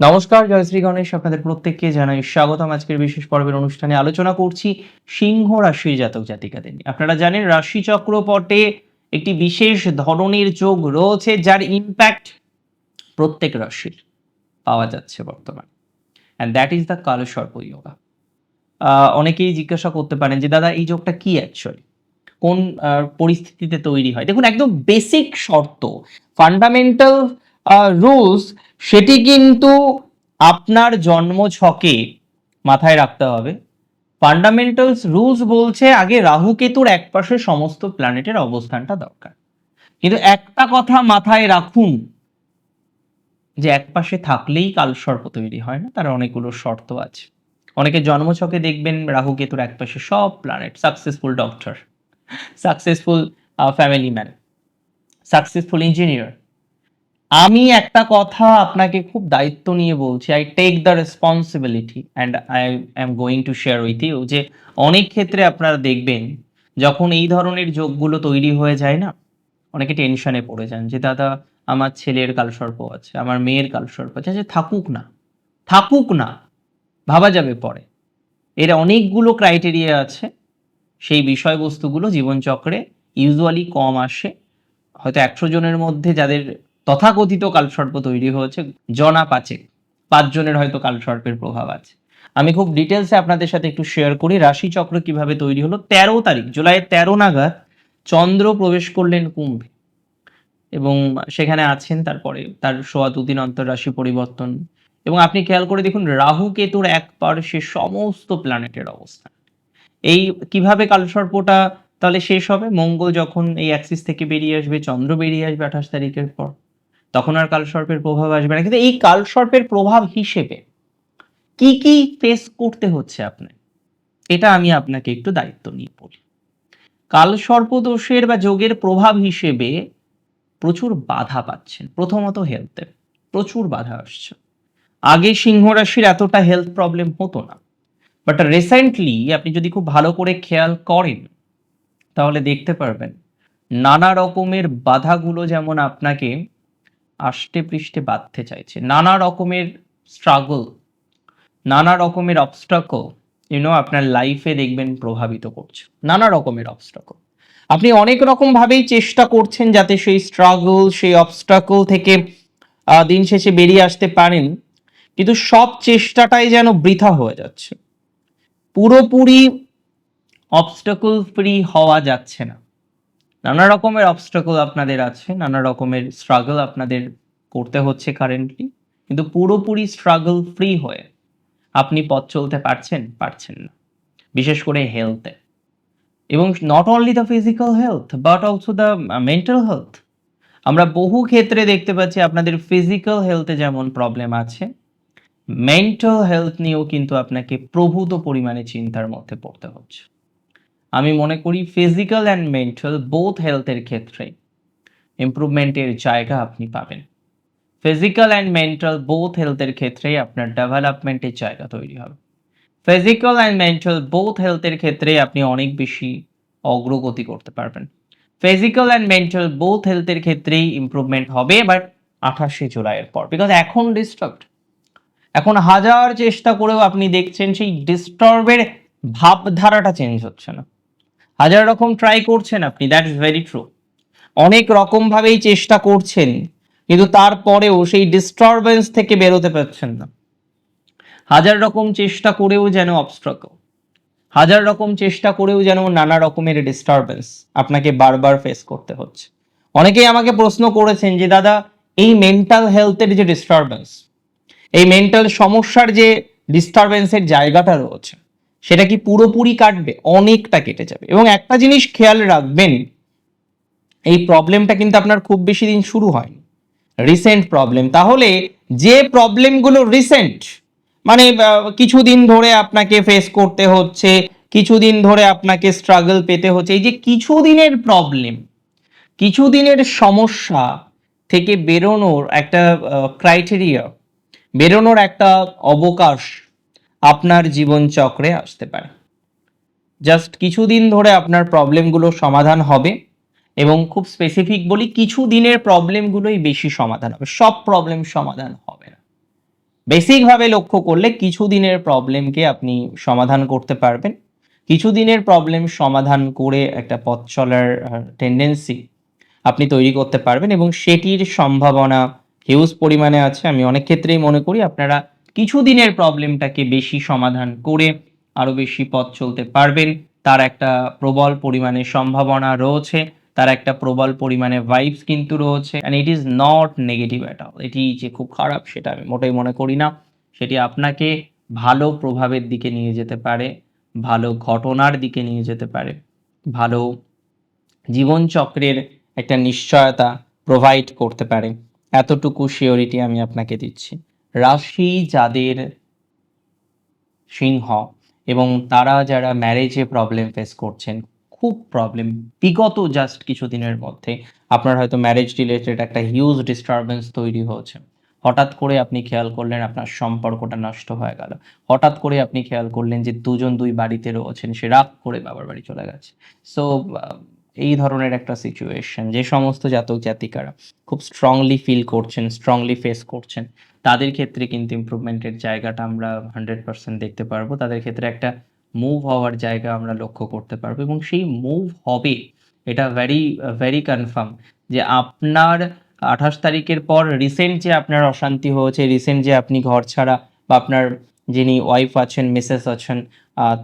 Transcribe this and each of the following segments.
নমস্কার জয়শ্রী গণেশ। আপনাদের প্রত্যেককে জানাই স্বাগতম। আজকের বিশেষ পর্বের অনুষ্ঠানে আলোচনা করছি সিংহ রাশির জাতক জাতিকাদের আপনারা জানেন রাশি চক্রপটে একটি বিশেষ ধরনের যোগ রয়েছে, যার ইম্প্যাক্ট প্রত্যেক রাশির পাওয়া যাচ্ছে বর্তমানে। And that is the Kaalsarp yoga অনেকেই জিজ্ঞাসা করতে পারেন যে, দাদা, এই যোগটা কি অ্যাকচুয়ালি কোন পরিস্থিতিতে তৈরি হয়? দেখুন, একদম বেসিক শর্ত ফান্ডামেন্টাল রুলস, সেটি কিন্তু আপনার জন্ম ছকে মাথায় রাখতে হবে। ফান্ডামেন্টালস রুলস বলছে আগে রাহু কেতুর একপাশে সমস্ত প্ল্যানেটের অবস্থানটা দরকার। কিন্তু একটা কথা মাথায় রাখুন, যে একপাশে থাকলেই কালসর্প তৈরি হয় না, তার অনেকগুলো শর্ত আছে। অনেকে জন্মছকে দেখবেন রাহু কেতুর একপাশে সব planet successful doctor successful family man successful engineer আমি একটা কথা আপনাকে খুব দায়িত্ব নিয়ে বলছি I take the responsibility and I am going to share with you যে অনেক ক্ষেত্রে আপনারা দেখবেন, যখন এই ধরনের যোগগুলো তৈরি হয়ে যায় না, অনেকে টেনশনে পড়ে যান যে, দাদা, আমার ছেলের কালসর্প আছে, আমার মেয়ের কালসর্প আছে। যে থাকুক না থাকুক না, ভাবা যাবে পরে। এর অনেকগুলো ক্রাইটেরিয়া আছে, সেই বিষয়বস্তুগুলো জীবনচক্রে ইউজুয়ালি কম আসে। হয়তো একশো জনের মধ্যে যাদের তথাকথিত কালসর্প তৈরি হয়েছে, জনা পাচে। পাঁচজনের হয়তো কালসর্পের প্রভাব আছে। আমি খুব ডিটেলসে আপনাদের সাথে একটু শেয়ার করি রাশি চক্র কীভাবে তৈরি হলো। তেরো তারিখ জুলাইয়ের তেরো নাগাদ চন্দ্র প্রবেশ করলেন কুম্ভে এবং সেখানে আছেন তারপরে তার সোয়া দুদিন অন্তর রাশি পরিবর্তন। এবং আপনি খেয়াল করে দেখুন, রাহু কেতুর এক পার্শ্বে সমস্ত প্ল্যানেটের অবস্থান। এই কীভাবে কালসর্পটা তাহলে শেষ হবে? মঙ্গল যখন এই অ্যাক্সিস থেকে বেরিয়ে আসবে, চন্দ্র বেরিয়ে আসবে আঠাশ তারিখের পর। তখন আর কালসর্পের প্রভাব আসবে না। কিন্তু এই কালসর্পের প্রভাব হিসেবে কি কি ফেস করতে হচ্ছে আপনার এটা আমি আপনাকে একটু দায়িত্ব নিয়ে বলি। কালসর্প দোষের বা যোগের প্রভাব হিসেবে প্রচুর বাধা পাচ্ছেন। প্রথমত হেলথে প্রচুর বাধা আসছে। আগে সিংহ রাশির এতটা হেলথ প্রবলেম হতো না। বাট রিসেন্টলি আপনি যদি খুব ভালো করে খেয়াল করেন, তাহলে দেখতে পারবেন নানা রকমের বাধাগুলো যেমন আপনাকে আষ্টে পৃষ্ঠে বাঁধতে চাইছে। নানা রকমের স্ট্রাগল নানা রকমের অবস্ট্রাকল ইউনো আপনার লাইফে দেখবেন প্রভাবিত করছে। নানা রকমের অবস্ট্রাকল আপনি অনেক রকম ভাবেই চেষ্টা করছেন যাতে সেই স্ট্রাগল সেই অবস্ট্রাকল থেকে দিন শেষে বেরিয়ে আসতে পারেন। কিন্তু সব চেষ্টাটাই যেন বৃথা হয়ে যাচ্ছে। পুরোপুরি অবস্টাকল ফ্রি হওয়া যাচ্ছে না। নানা রকমের অবস্টাকল আপনাদের আছে, নানা রকমের স্ট্রাগল আপনাদের করতে হচ্ছে কারেন্টলি কিন্তু পুরোপুরি স্ট্রাগল ফ্রি হয়ে আপনি পথ চলতে পারছেন পারছেন না। বিশেষ করে হেলথে এবং not only the physical health but also the mental health আমরা বহু ক্ষেত্রে দেখতে পাচ্ছি আপনাদের ফিজিক্যাল হেলথে যেমন প্রবলেম আছে মেন্টাল হেলথ নিয়েও কিন্তু আপনাকে প্রভূত পরিমাণে চিন্তার মধ্যে পড়তে হচ্ছে। আমি মনে করি ফিজিক্যাল অ্যান্ড মেন্টাল বোথ হেলথের ক্ষেত্রে ইমপ্রুভমেন্টের জায়গা আপনি পাবেন। ফিজিক্যাল অ্যান্ড মেন্টাল বোথ হেলথের ক্ষেত্রে আপনার ডেভেলপমেন্টের জায়গা তৈরি হবে। ফিজিক্যাল অ্যান্ড মেন্টাল বোথ হেলথের ক্ষেত্রে আপনি অনেক বেশি অগ্রগতি করতে পারবেন। ফিজিক্যাল অ্যান্ড মেন্টাল বোথ হেলথের ক্ষেত্রেই ইমপ্রুভমেন্ট হবে বাট আঠাশে জুলাইয়ের পর বিকজ এখন ডিস্টার্বড এখন হাজার চেষ্টা করেও আপনি দেখছেন সেই ডিস্টার্বের ভাবধারাটা চেঞ্জ হচ্ছে না। হাজার রকম ট্রাই করছেন আপনি দ্যাট ইজ ভেরি ট্রু অনেক রকম ভাবেই চেষ্টা করছেন, কিন্তু তারপরেও সেই ডিস্টারবেন্স থেকে বেরোতে পারছেন না। হাজার রকম চেষ্টা করেও যেন অবস্ট্রাকল হাজার রকম চেষ্টা করেও যেন নানা রকমের ডিস্টারবেন্স আপনাকে বারবার ফেস করতে হচ্ছে। অনেকেই আমাকে প্রশ্ন করেছেন যে, দাদা, এই মেন্টাল হেলথের যে ডিস্টারবেন্স এই মেন্টাল সমস্যার যে ডিস্টারবেন্সের জায়গাটা রয়েছে সেটা কি পুরোপুরি কাটবে? অনেকটা কেটে যাবে। এবং একটা জিনিস খেয়াল রাখবেন, এই প্রবলেমটা কিন্তু আপনার খুব বেশি দিন শুরু হয়নি। রিসেন্ট প্রবলেম তাহলে যে প্রবলেমগুলো রিসেন্ট মানে কিছুদিন ধরে আপনাকে ফেস করতে হচ্ছে, কিছুদিন ধরে আপনাকে স্ট্রাগল পেতে হচ্ছে, এই যে কিছুদিনের প্রবলেম কিছুদিনের সমস্যা থেকে বেরোনোর একটা ক্রাইটেরিয়া বেরোনোর একটা অবকাশ আপনার জীবন চক্রে আসতে পারে। জাস্ট কিছুদিন ধরে আপনার প্রবলেমগুলো সমাধান হবে এবং খুব স্পেসিফিক বলি কিছু দিনের প্রবলেমগুলোই বেশি সমাধান হবে। সব প্রবলেম সমাধান হবে না। বেসিকভাবে লক্ষ্য করলে কিছু দিনের প্রবলেমকে আপনি সমাধান করতে পারবেন। কিছু দিনের প্রবলেম সমাধান করে একটা পথ চলার টেন্ডেন্সি আপনি তৈরি করতে পারবেন এবং সেটির সম্ভাবনা হিউজ পরিমাণে আছে। আমি অনেক ক্ষেত্রেই মনে করি আপনারা কিছু দিনের প্রবলেমটাকে বেশি সমাধান করে আরও বেশি পথ চলতে পারবেন। তার একটা প্রবল পরিমাণে সম্ভাবনা রয়েছে, তার একটা প্রবল পরিমাণে ভাইবস কিন্তু রয়েছে and it is not negative at all এটি যে খুব খারাপ সেটা আমি মোটেই মনে করি না। সেটি আপনাকে ভালো প্রভাবের দিকে নিয়ে যেতে পারে, ভালো ঘটনার দিকে নিয়ে যেতে পারে, ভালো জীবনচক্রের একটা নিশ্চয়তা প্রোভাইড করতে পারে। এতটুকু শিওরিটি আমি আপনাকে দিচ্ছি। রাশি যাদের সিংহ এবং তারা যারা ম্যারেজে প্রবলেম ফেস করছেন, খুব প্রবলেম বিগত জাস্ট কিছু দিনের মধ্যে আপনার হয়তো ম্যারেজ রিলেটেড একটা হিউজ ডিস্টারবেন্স তৈরি হয়েছে। হঠাৎ করে আপনি খেয়াল করলেন আপনার সম্পর্কটা নষ্ট হয়ে গেল। হঠাৎ করে আপনি খেয়াল করলেন যে দুজন দুই বাড়িতে রয়েছেন, সে রাগ করে বাবার বাড়ি চলে গেছে। সো এই ধরনের একটা সিচুয়েশন যে সমস্ত জাতক জাতিকারা খুব স্ট্রংলি ফিল করছেন স্ট্রংলি ফেস করছেন। তাদের ক্ষেত্রে কিন্তু ইমপ্রুভমেন্টের জায়গাটা আমরা হান্ড্রেড পার্সেন্ট দেখতে পারব। তাদের ক্ষেত্রে একটা মুভ হওয়ার জায়গা আমরা লক্ষ্য করতে পারব এবং সেই মুভ হবে, এটা ভেরি ভেরি কনফার্ম যে আপনার আঠাশ তারিখের পর রিসেন্ট যে আপনার অশান্তি হয়েছে রিসেন্ট যে আপনি ঘর ছাড়া বা আপনার যিনি ওয়াইফ আছেন মিসেস আছেন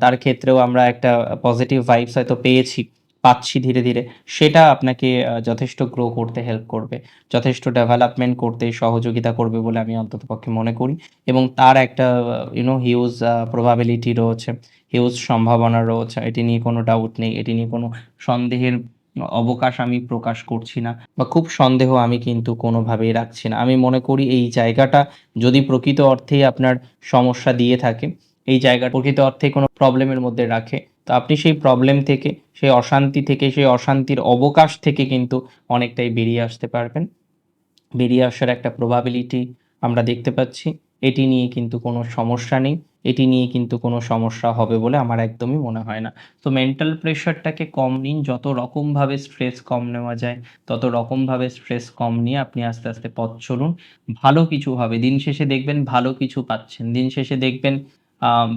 তার ক্ষেত্রেও আমরা একটা পজিটিভ ভাইবস হয়তো পেয়েছি। পাচ্ছি ধীরে ধীরে, সেটা আপনাকে যথেষ্ট গ্রো করতে হেল্প করবে, যথেষ্ট ডেভেলপমেন্ট করতে সহযোগিতা করবে বলে আমি অন্ততপক্ষে মনে করি এবং তার একটা ইউনো হিউজ প্রবাবিলিটি রয়েছে হিউজ সম্ভাবনা রয়েছে, এটি নিয়ে কোনো ডাউট নেই, এটি নিয়ে কোনো সন্দেহের অবকাশ আমি প্রকাশ করছি না বা খুব সন্দেহ আমি কিন্তু কোনোভাবেই রাখছি না। আমি মনে করি এই জায়গাটা যদি প্রকৃত অর্থেই আপনার সমস্যা দিয়ে থাকে, এই জায়গা প্রকৃত অর্থে কোনো প্রবলেমের মধ্যে রাখে তো আপনি সেই প্রবলেম থেকে, সেই অশান্তি থেকে, সেই অশান্তির অবকাশ থেকে কিন্তু অনেকটাই বেরিয়ে আসতে পারবেন। বেরিয়ে আসার একটা প্রবাবিলিটি আমরা দেখতে পাচ্ছি। এটি নিয়ে কিন্তু কোনো সমস্যা নেই। এটি নিয়ে কিন্তু কোনো সমস্যা হবে বলে আমার একদমই মনে হয় না। তো মেন্টাল প্রেশারটাকে কম নিন। যত রকমভাবে স্ট্রেস কম নেওয়া যায়, তত রকমভাবে স্ট্রেস কম নিয়ে আপনি আস্তে আস্তে পথ চলুন। ভালো কিছু হবে দিন শেষে দেখবেন ভালো কিছু পাচ্ছেন। দিন শেষে দেখবেন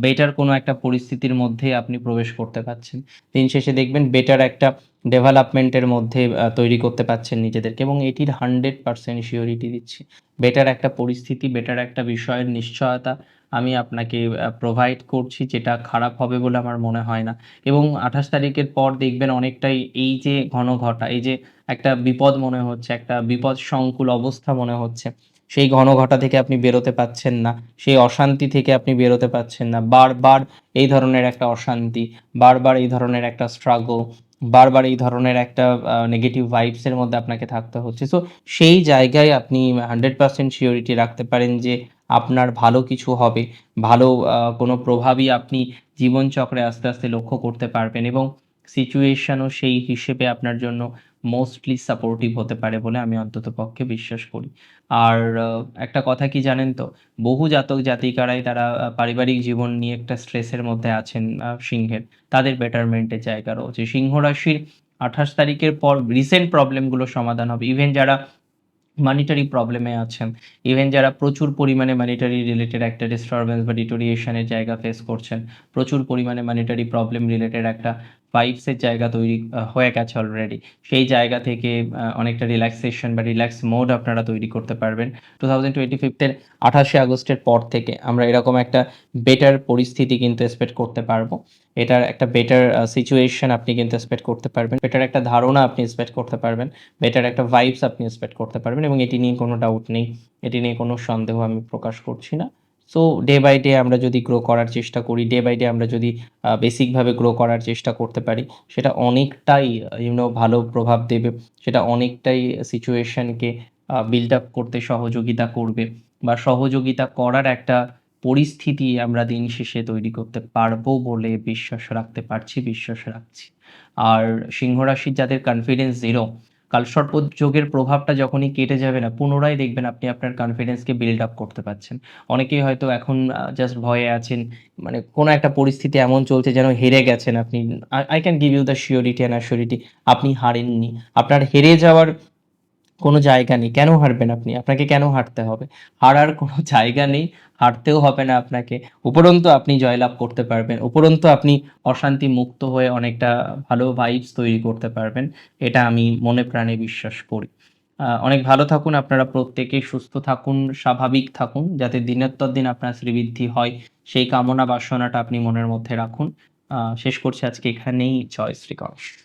বেটার কোনো একটা পরিস্থিতির মধ্যে আপনি প্রবেশ করতে পারছেন দিন শেষে দেখবেন বেটার একটা ডেভেলপমেন্টের মধ্যে তৈরি করতে পারছেন নিজেদেরকে এবং এটির হান্ড্রেড পার্সেন্ট শিওরিটি দিচ্ছি। বেটার একটা পরিস্থিতি বেটার একটা বিষয়ের নিশ্চয়তা আমি আপনাকে প্রোভাইড করছি যেটা খারাপ হবে বলে আমার মনে হয় না। এবং আঠাশ তারিখের পর দেখবেন অনেকটাই এই যে ঘন ঘটা এই যে একটা বিপদ মনে হচ্ছে, একটা বিপদ সংকুল অবস্থা মনে হচ্ছে সেই ঘন ঘটা থেকে আপনি বেরোতে পাচ্ছেন না, সেই অশান্তি থেকে আপনি বেরোতে পাচ্ছেন না। বারবার এই ধরনের একটা অশান্তি, বারবার এই ধরনের একটা স্ট্রাগল বারবার এই ধরনের একটা নেগেটিভ ভাইবসের মধ্যে আপনাকে থাকতে হচ্ছে। সো সেই জায়গায় আপনি হান্ড্রেড পার্সেন্ট সিওরিটি রাখতে পারেন যে আপনার ভালো কিছু হবে, ভালো কোনো প্রভাবই আপনি জীবনচক্রে আস্তে আস্তে লক্ষ্য করতে পারবেন এবং সিচুয়েশনও সেই হিসেবে আপনার জন্য মোস্টলি সাপোর্টিভ হতে পারে বলে আমি অন্তত পক্ষে বিশ্বাস করি। আর একটা কথা কি জানেন তো? বহু জাতক জাতিকারাই তারা পারিবারিক জীবন নিয়ে একটা স্ট্রেসের মধ্যে আছেন সিংহের। তাদের বেটারমেন্টের জায়গা রয়েছে। সিংহ রাশির আঠাশ তারিখের পর রিসেন্ট প্রবলেমগুলো সমাধান হবে। ইভেন যারা মানিটারি প্রবলেমে আছেন ইভেন যারা প্রচুর পরিমাণে মানিটারি রিলেটেড একটা ডিস্টারবেন্স বা ডিটোরিয়েশনের জায়গা ফেস করছেন, প্রচুর পরিমাণে মানিটারি প্রবলেম রিলেটেড একটা ভাইবসের জায়গা তৈরি হয়ে গেছে অলরেডি সেই জায়গা থেকে অনেকটা রিল্যাক্সেশন বা রিল্যাক্স মোড আপনারা তৈরি করতে পারবেন। টু থাউজেন্ড টোয়েন্টি ফিফথের আঠাশে আগস্টের পর থেকে আমরা এরকম একটা বেটার পরিস্থিতি কিন্তু এক্সপেক্ট করতে পারব। এটার একটা বেটার সিচুয়েশন আপনি কিন্তু এক্সপেক্ট করতে পারবেন। বেটার একটা ধারণা আপনি এক্সপেক্ট করতে পারবেন। বেটার একটা ভাইবস আপনি এক্সপেক্ট করতে পারবেন এবং এটি নিয়ে কোনো ডাউট নেই। এটি নিয়ে কোনো সন্দেহ আমি প্রকাশ করছি না। সো ডে বাই ডে আমরা যদি গ্রো করার চেষ্টা করি ডে বাই ডে আমরা যদি বেসিকভাবে গ্রো করার চেষ্টা করতে পারি, সেটা অনেকটাই ইউনো ভালো প্রভাব দেবে। সেটা অনেকটাই সিচুয়েশনকে বিল্ড আপ করতে সহযোগিতা করবে বা সহযোগিতা করার একটা পরিস্থিতি আমরা দিন শেষে তৈরি করতে পারব বলে বিশ্বাস রাখতে পারছি, বিশ্বাস রাখছি। আর সিংহ রাশির যাদের কনফিডেন্স জিরো কালসর্প যোগের প্রভাবটা যখনই কেটে যাবে না, পুনরায় দেখবেন আপনি আপনার কনফিডেন্সকে বিল্ড আপ করতে পারছেন। অনেকেই হয়তো এখন জাস্ট ভয়ে আছেন মানে কোনো একটা পরিস্থিতি এমন চলছে যেন হেরে গেছেন আপনি। I can give you the surety and assurity আপনি হারেননি। আপনার হেরে যাওয়ার কোনো জায়গা নেই। কেন হারবেন আপনি? আপনাকে কেন হারতে হবে? হারার কোনো জায়গা নেই হারতেও হবে না আপনাকে। উপরন্তু আপনি জয়লাভ করতে পারবেন। উপরন্তু আপনি অশান্তি মুক্ত হয়ে অনেকটা ভালো ভাইবস তৈরি করতে পারবেন। এটা আমি মনে প্রাণে বিশ্বাস করি। অনেক ভালো থাকুন। আপনারা প্রত্যেকেই সুস্থ থাকুন, স্বাভাবিক থাকুন, যাতে দিনের পর দিন আপনার শ্রীবৃদ্ধি হয়। সেই কামনা বাসনাটা আপনি মনের মধ্যে রাখুন। শেষ করছি আজকে এখানেই। জয় শ্রী গণেশ